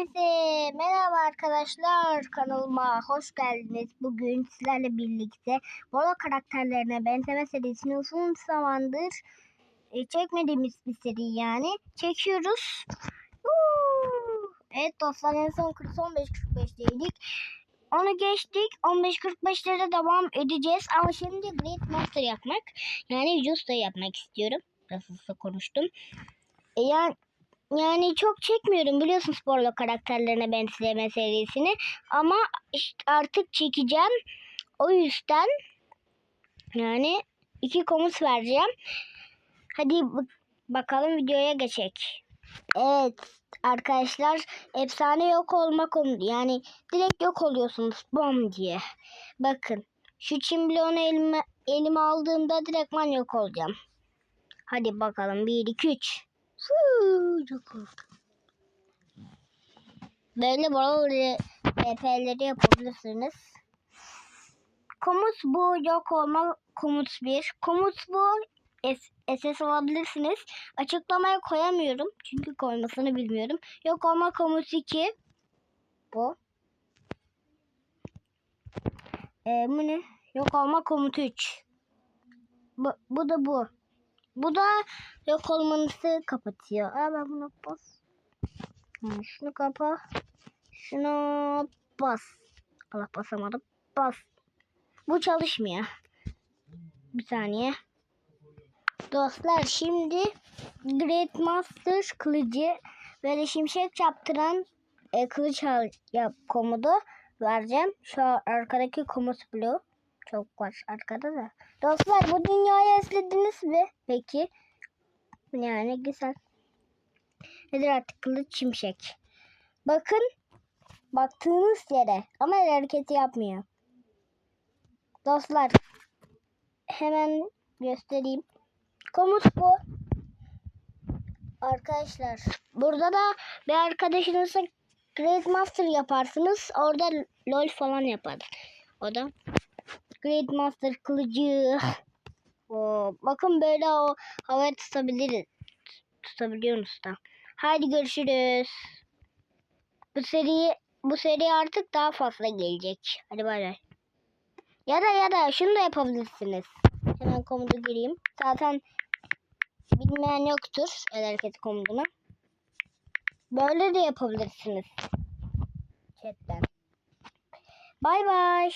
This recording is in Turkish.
Herkese merhaba arkadaşlar kanalıma hoş geldiniz. Bugün sizlerle birlikte Valo karakterlerine benzeme serisini uzun zamandır e, çekmediğimiz bir seri yani. Çekiyoruz. Evet dostlar en son 15.45'teydik. Onu geçtik. 15.45'lere devam edeceğiz. Ama şimdi Great Master yapmak yani Justa yapmak istiyorum. Hızlı konuştum. Yani yani çok çekmiyorum biliyorsun sporlu karakterlerine benzeme serisini. Ama işte artık çekeceğim. O yüzden yani iki komut vereceğim. Hadi bak- bakalım videoya geçek. Evet arkadaşlar efsane yok olma konu yani direkt yok oluyorsunuz bom diye. Bakın şu çimblonu elime, elime aldığımda direktman yok olacağım. Hadi bakalım 1 2 3. Huu, Yok oldu. Böyle böyle RP'leri yapabilirsiniz. Komut bu yok olma komut 1. Komut bu SS alabilirsiniz. Açıklamaya koyamıyorum. Çünkü koymasını bilmiyorum. Yok olma komut 2. Bu. Ee, bu ne? Yok olma komut 3. Bu, bu da bu. Bu da yok olmanızı kapatıyor. Aa ben bunu bas. Şunu kapa. Şunu bas. Allah basamadım. Bas. Bu çalışmıyor. Bir saniye. Dostlar şimdi Great Master kılıcı böyle şimşek çaptıran e, kılıç yap komodu vereceğim. Şu arkadaki komut bloğu. Çok var arkada da. Dostlar bu dünyayı özlediniz mi? Peki. Yani güzel. Nedir artık kılıç şimşek. Bakın. Baktığınız yere. Ama hareketi yapmıyor. Dostlar. Hemen göstereyim. Komut bu. Arkadaşlar. Burada da bir arkadaşınızla Great Master yaparsınız. Orada LOL falan yapar. O da Great Master kılıcı. Oo, bakın böyle o havaya tutabiliriz. Tutabiliyoruz da. Haydi görüşürüz. Bu seri bu seri artık daha fazla gelecek. Hadi bay bay. Ya da ya da şunu da yapabilirsiniz. Hemen komutu gireyim. Zaten bilmeyen yoktur el hareketi komutunu. Böyle de yapabilirsiniz. Chatten. Bay bay.